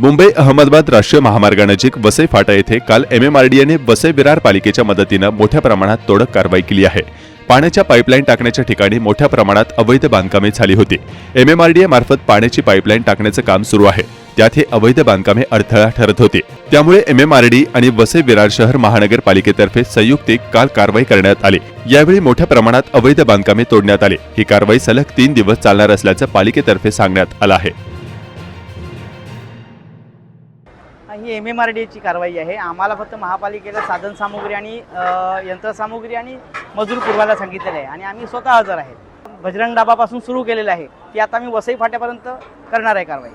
मुंबई अहमदाबाद राष्ट्रीय महामार्गानजीक वसई फाटा येथे काल एमएमआरडीएने वसई विरार पालिकेच्या मदतीनं मोठ्या प्रमाणात तोडक कारवाई केली आहे. पाण्याच्या पाईपलाईन टाकण्याच्या ठिकाणी मोठ्या प्रमाणात अवैध बांधकामे झाली होती. एमएमआरडीए मार्फत पाण्याची पाईपलाईन टाकण्याचं काम सुरू आहे. त्यात हे अवैध बांधकामे अडथळा ठरत होते. त्यामुळे एमएमआरडी आणि वसई विरार शहर महानगरपालिकेतर्फे संयुक्तिक काल कारवाई करण्यात आली. यावेळी मोठ्या प्रमाणात अवैध बांधकामे तोडण्यात आली. ही कारवाई सलग तीन दिवस चालणार असल्याचं पालिकेतर्फे सांगण्यात आलं आहे. ही एम एम आर डी एची कारवाई आहे. आम्हाला फक्त महापालिकेला साधनसामुग्री आणि यंत्रसामुग्री आणि मजूर पुरवायला सांगितलेलं आहे. आणि आम्ही स्वतः हजर आहे बजरंग डाबापासून सुरू केलेलं आहे. ती आता आम्ही वसई फाट्यापर्यंत करणार आहे कारवाई.